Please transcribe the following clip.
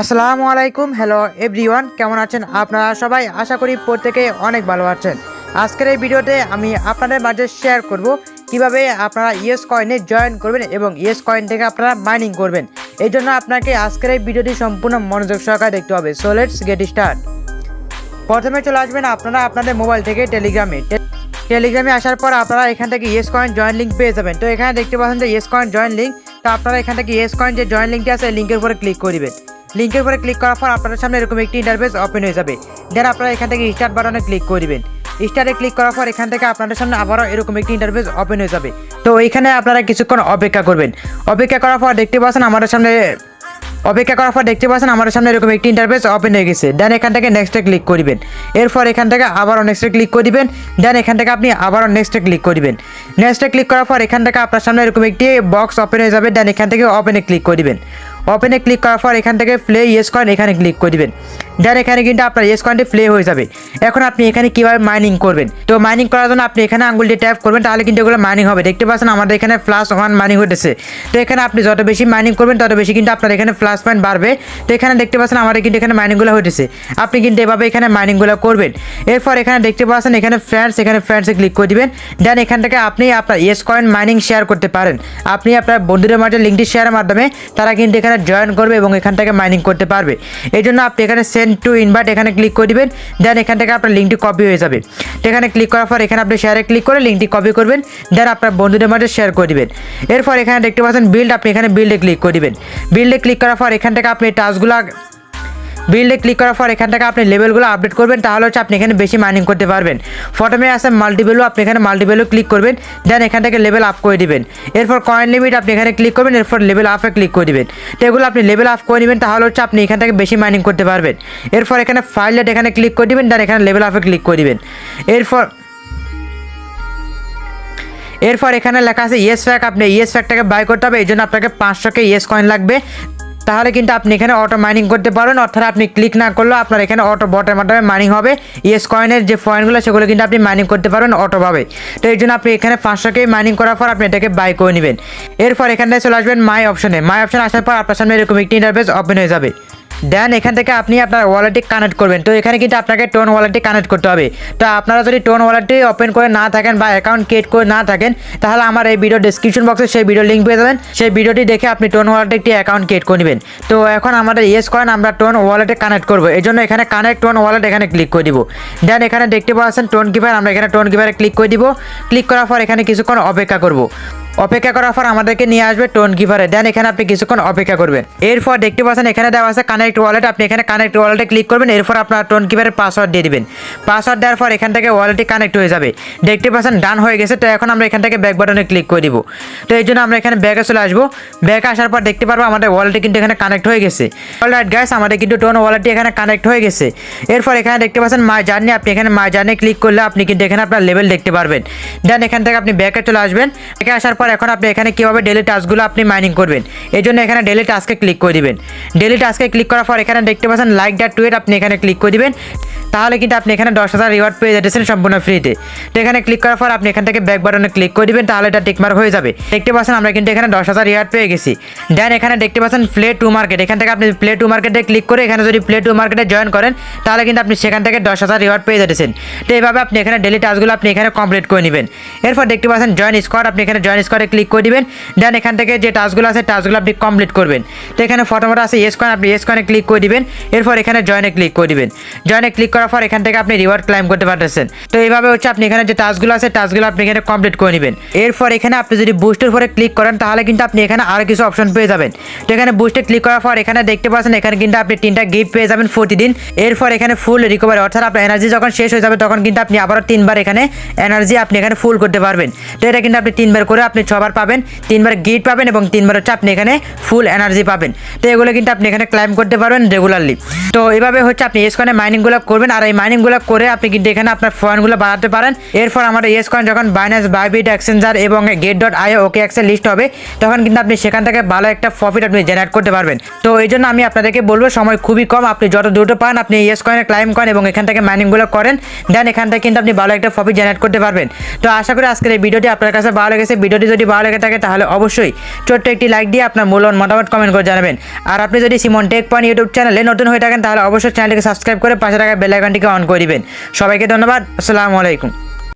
আসসালামু আলাইকুম hello everyone কেমন আছেন আপনারা সবাই? আশা করি প্রত্যেকে অনেক ভালো আছেন। আজকের এই ভিডিওতে আমি আপনাদের মাঝে শেয়ার করব কীভাবে আপনারা ইয়েস কয়েনে জয়েন করবেন এবং ইয়েস কয়েন থেকে আপনারা মাইনিং করবেন। এই জন্য আপনাকে আজকের এই ভিডিওটি সম্পূর্ণ মনোযোগ সহকারে দেখতে হবে। সো লেটস গেট স্টার্ট প্রথমে চলে আসবেন আপনারা আপনাদের মোবাইল থেকে টেলিগ্রামে টেলিগ্রামে আসার পর আপনারা এখান থেকে ইয়েস কয়েন জয়েন লিঙ্ক পেয়ে যাবেন। তো এখানে দেখতে পাচ্ছেন যে ইয়েস কয়েন জয়েন লিঙ্ক তো আপনারা এখান থেকে ইয়েস কয়েন যে জয়েন লিঙ্কটি আছে লিঙ্কের উপরে ক্লিক করবেন লিঙ্কের উপরে ক্লিক করার পর আপনাদের সামনে এরকম একটি ইন্টারফেস ওপেন হয়ে যাবে। দেন আপনারা এখান থেকে স্টার্ট বাটনে ক্লিক করবেন স্টার্টে ক্লিক করার পর এখান থেকে আপনাদের সামনে আবারও এরকম একটি ইন্টারফেস ওপেন হয়ে যাবে। তো এখানে আপনারা কিছুক্ষণ অপেক্ষা করবেন। অপেক্ষা করার পর দেখতে পাচ্ছেন আমাদের সামনে, অপেক্ষা করার পর দেখতে পাচ্ছেন আমাদের সামনে এরকম একটি ইন্টারফেস ওপেন হয়ে গেছে। দেন এখান থেকে নেক্সটে ক্লিক করবেন এরপর এখান থেকে আবারও নেক্সটে ক্লিক করে করবেন দেন এখান থেকে আপনি আবারও নেক্সটে ক্লিক করবেন নেক্সটে ক্লিক করার পর এখান থেকে আপনার সামনে এরকম একটি বক্স ওপেন হয়ে যাবে। দেন এখান থেকে ওপেনে ক্লিক করবেন ওপেনে ক্লিক করার পর এখান থেকে প্লে ইয়েস কয়েন এখানে ক্লিক করে দিবেন। দেন এখানে কিন্তু আপনার ইয়েস কয়েনটি প্লে হয়ে যাবে। এখন আপনি এখানে কীভাবে মাইনিং করবেন? তো মাইনিং করার জন্য আপনি এখানে আঙ্গুলটি ট্যাপ করবেন, তাহলে কিন্তু এগুলো মাইনিং হবে। দেখতে পাচ্ছেন আমাদের এখানে প্লাস ওয়ান মাইনিং হতেছে তো এখানে আপনি যত বেশি মাইনিং করবেন, তত বেশি কিন্তু আপনার এখানে প্লাস পয়েন্ট বাড়বে। তো এখানে দেখতে পাচ্ছেন আমাদের কিন্তু এখানে মাইনিংগুলো হতেছে আপনি কিন্তু এভাবে এখানে মাইনিংগুলো করবেন। এরপর এখানে দেখতে পাচ্ছেন এখানে ফ্রেন্ডস এখানে ফ্রেন্ডসে ক্লিক করে দিবেন। দেন এখান থেকে আপনি আপনার ইয়েস কয়েন মাইনিং শেয়ার করতে পারেন। আপনি আপনার বন্ধুদের মাঝে লিঙ্কটি শেয়ারের মাধ্যমে তারা কিন্তু এখানে জয়েন করবে এবং এখান থেকে মাইনিং করতে পারবে। এই জন্য আপনি এখানে সেন্ড টু ইনভাইট এখানে ক্লিক করে দিবেন দেন এখান থেকে আপনার লিঙ্কটি কপি হয়ে যাবে। তো এখানে ক্লিক করার পর এখানে আপনি শেয়ারে ক্লিক করে লিঙ্কটি কপি করবেন দেন আপনার বন্ধুদের মাঝে শেয়ার করে দিবেন। এরপর এখানে দেখতে পাচ্ছেন বিল্ড আপনি এখানে বিল্ডে ক্লিক করে দিবেন। বিল্ডে ক্লিক করার পর এখান থেকে আপনি টাস্কগুলো বিল্ডে ক্লিক করার পর এখান থেকে আপনি লেভেলগুলো আপডেট করবেন, তাহলে হচ্ছে আপনি এখানে বেশি মাইনিং করতে পারবেন। প্রথমে আছে মাল্টিভ্যালু আপনি এখানে মাল্টিভ্যালু ক্লিক করবেন দেন এখান থেকে লেভেল আপ করে দিবেন। এরপর কয়েন লিমিট আপনি এখানে ক্লিক করবেন, এরপর লেভেল আপে ক্লিক করে দিবেন। তো এগুলো আপনি লেভেল আপ করে নেবেন তাহলে হচ্ছে আপনি এখান থেকে বেশি মাইনিং করতে পারবেন। এরপর এখানে ফাইলেট এখানে ক্লিক করে দিবেন দেন এখানে লেভেল আপে ক্লিক করে দিবেন। এরপর এরপর এখানে লেখা আছে ইয়েস ফ্যাক আপনি ইয়েস ফ্যাকটাকে বাই করতে হবে, এই জন্য আপনাকে পাঁচশোকে ইয়েস কয়েন লাগবে। তাহলে কিন্তু আপনি এখানে অটো মাইনিং করতে পারবেন অর্থাৎ আপনি ক্লিক না করলেও আপনার এখানে অটো বটের মাধ্যমে মাইনিং হবে। ইয়েস কয়েনের যে পয়েন্টগুলো সেগুলো কিন্তু আপনি মাইনিং করতে পারবেন অটোভাবে তো এই জন্য আপনি এখানে পাঁচশোকে মাইনিং করার পর আপনি এটাকে বাই করে নেবেন। এরপর এখানটায় চলে আসবেন মাই অপশনে মাই অপশন আসার পর আপনার সামনে এরকম একটি ইন্টারভেস ওপেন হয়ে যাবে। দেন এখান থেকে আপনি আপনার ওয়ালেটটি কানেক্ট করবেন। তো এখানে কিন্তু আপনাকে টোন ওয়ালেটটি কানেক্ট করতে হবে। তো আপনারা যদি টোন ওয়ালেটটি ওপেন করে না থাকেন বা অ্যাকাউন্ট ক্রিয়েট করে না থাকেন, তাহলে আমার এই ভিডিও ডিসক্রিপশন বক্সে সেই ভিডিও লিঙ্ক পেয়ে যাবেন। সেই ভিডিওটি দেখে আপনি টোন ওয়ালেটে একটি অ্যাকাউন্ট ক্রিয়েট করে নেবেন। তো এখন আমাদের ইয়েস কয়েন আমরা টোন ওয়ালেটে কানেক্ট করব। এই জন্য এখানে কানেক্ট টোন ওয়ালেট এখানে ক্লিক করে দিব। দেন এখানে দেখতে পাচ্ছেন টোন কিপার আমরা এখানে টোন কিপারে ক্লিক করে দিব। ক্লিক করার পর এখানে কিছুক্ষণ অপেক্ষা করব। অপেক্ষা করার পর আমাদেরকে নিয়ে আসবে টোন কিপারে দেন এখানে আপনি কিছুক্ষণ অপেক্ষা করবেন। এরপর দেখতে পাচ্ছেন এখানে দেওয়া আছে কানেক্ট ওয়ালেট আপনি এখানে কানেক্ট ওয়ালেটে ক্লিক করবেন, এরপর আপনার টোন কিপারের পাসওয়ার্ড দিয়ে দিবেন। পাসওয়ার্ড দেওয়ার পর এখান থেকে ওয়ালেটটি কানেক্ট হয়ে যাবে। দেখতে পাচ্ছেন ডান হয়ে গেছে, তো এখন আমরা এখান থেকে ব্যাক বাটনে ক্লিক করে দিব। তো এই জন্য আমরা এখানে ব্যাগে চলে আসব। ব্যাগে আসার পর দেখতে পারব আমাদের ওয়ালেটটি কিন্তু এখানে কানেক্ট হয়ে গেছে। অলরাইট গ্যাস আমাদের কিন্তু টোন ওয়ালেটটি এখানে কানেক্ট হয়ে গেছে। এরপর এখানে দেখতে পাচ্ছেন মাই জার্নি আপনি এখানে মাই জার্নি ক্লিক করলে আপনি কিন্তু এখানে আপনার লেভেল দেখতে পারবেন। দেন এখান থেকে আপনি ব্যাকে চলে আসবেন। ব্যাকে আসার পর এখন আপনি এখানে কীভাবে ডেলি টাস্কগুলো আপনি মাইনিং করবেন? এই জন্য এখানে ডেলি টাস্কে ক্লিক করে দিবেন। ডেলি টাস্কে ক্লিক করার পর এখানে দেখতে পাচ্ছেন লাইক দ্যাট টুয়েট আপনি এখানে ক্লিক করে দিবেন। তাহলে কিন্তু আপনি এখানে দশ হাজার রিওয়ার্ড পেয়ে যেতেছেন সম্পূর্ণ ফ্রিতে তো এখানে ক্লিক করার পর আপনি এখান থেকে ব্যাক বাটনে ক্লিক করে দিবেন, তাহলে এটা টিকমার্ক হয়ে যাবে। দেখতে পাচ্ছেন আমরা কিন্তু এখানে দশ হাজার রিওয়ার্ড পেয়ে গেছি। দেন এখানে দেখতে পাচ্ছেন প্লে টু মার্কেট এখান থেকে আপনি প্লে টু মার্কেটে ক্লিক করে এখানে যদি প্লে টু মার্কেটে জয়েন করেন, তাহলে কিন্তু আপনি সেখান থেকে দশ হাজার রিওয়ার্ড পেয়ে যেতেছেন তো এইভাবে আপনি এখানে ডেলি টাস্কগুলো আপনি এখানে কমপ্লিট করে নেবেন। এরপর দেখতে পাচ্ছেন জয়েন স্কোয়াড আপনি এখানে জয়েন স্কোয়াডে ক্লিক করে দিবেন। দেন এখান থেকে যে টাস্কগুলো আছে টাস্কগুলো আপনি কমপ্লিট করবেন। তো এখানে ফটোমটো আছে ইয়েস কয়েন আপনি ইয়েস কয়েনে ক্লিক করে দিবেন। এরপর এখানে জয়েনে ক্লিক করে দিবেন। জয়েনে ক্লিক করার পর এখান থেকে আপনি রিওয়ার্ড ক্লাইম করতে পারতেছেন। তো এইভাবে হচ্ছে আপনি এখানে যে টাস্কগুলো আছে টাস্কগুলো আপনি এখানে কমপ্লিট করে নেবেন। এরপর এখানে আপনি যদি বুস্টের পরে ক্লিক করেন, তাহলে কিন্তু আপনি এখানে আরও কিছু অপশন পেয়ে যাবেন। তো এখানে বুস্টে ক্লিক করার পর এখানে দেখতে পাচ্ছেন, এখানে কিন্তু আপনি তিনটা গিফট পেয়ে যাবেন প্রতিদিন। এরপর এখানে ফুল রিকভারি অর্থাৎ আপনার এনার্জি যখন শেষ হয়ে যাবে, তখন কিন্তু আপনি আবারও তিনবার এখানে এনার্জি আপনি এখানে ফুল করতে পারবেন। তো এটা কিন্তু আপনি তিনবার করে আপনি ছবার পাবেন, তিনবার গিট পাবেন এবং তিনবার হচ্ছে আপনি এখানে ফুল এনার্জি পাবেন। তো এগুলো কিন্তু আপনি এখানে ক্লাইম করতে পারবেন রেগুলারলি তো এভাবে হচ্ছে আপনি এস কয়েনে মাইনিংগুলো করবেন, আর এই মাইনিং মাইনিংগুলো করে আপনি কিন্তু এখানে আপনার পয়েন্টগুলো বাড়াতে পারেন। এরপর আমাদের এস কয়েন যখন বাইন্যান্স বাইবিট এক্সচেঞ্জার এবং gate dot I OK excel list হবে, তখন কিন্তু আপনি সেখান থেকে ভালো একটা প্রফিট আপনি জেনারেট করতে পারবেন। তো এই জন্য আমি আপনাদেরকে বলব, সময় খুবই কম, আপনি যত দ্রুত পান আপনি এস কয়েনে ক্লাইম করেন এবং এখান থেকে মাইনিংগুলো করেন দেন এখান থেকে কিন্তু আপনি ভালো একটা প্রফিট জেনারেট করতে পারবেন। তো আশা করি আজকের এই ভিডিওটি আপনার কাছে ভালো লেগেছে। ভিডিওটি যদি ভালো লেগে থাকে তাহলে অবশ্যই ছোট্ট একটি লাইক দিয়ে আপনার মূল্যবান মতামত কমেন্ট করে জানাবেন। আর আপনি যদি সিমন টেক পয়েন্ট ইউটিউব চ্যানেলে নতুন হয়ে থাকেন তাহলে অবশ্যই চ্যানেলটিকে সাবস্ক্রাইব করে পাশে থাকা বেল আইকনটিকে অন করে দিবেন। সবাইকে ধন্যবাদ। আসসালামু আলাইকুম।